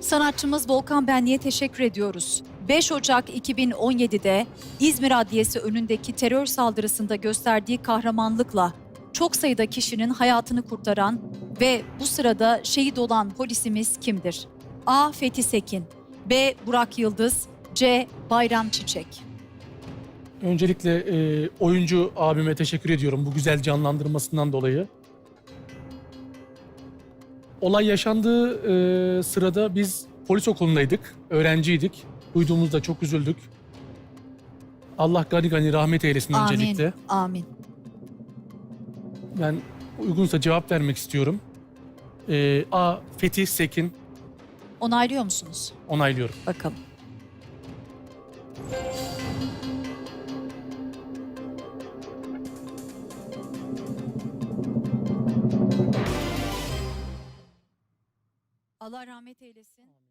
Sanatçımız Volkan Benli'ye teşekkür ediyoruz. 5 Ocak 2017'de İzmir Adliyesi önündeki terör saldırısında gösterdiği kahramanlıkla çok sayıda kişinin hayatını kurtaran ve bu sırada şehit olan polisimiz kimdir? A. Fethi Sekin B. Burak Yıldız C. Bayram Çiçek Öncelikle e, oyuncu abime teşekkür ediyorum bu güzel canlandırmasından dolayı. Olay yaşandığı e, sırada biz polis okulundaydık, öğrenciydik. Duyduğumuzda çok üzüldük. Allah gani gani rahmet eylesin öncelikle. Amin. Amin. Ben uygunsa cevap vermek istiyorum. E, A. Fethi Sekin Onaylıyor musunuz? onaylıyorum. Bakalım. Allah rahmet eylesin.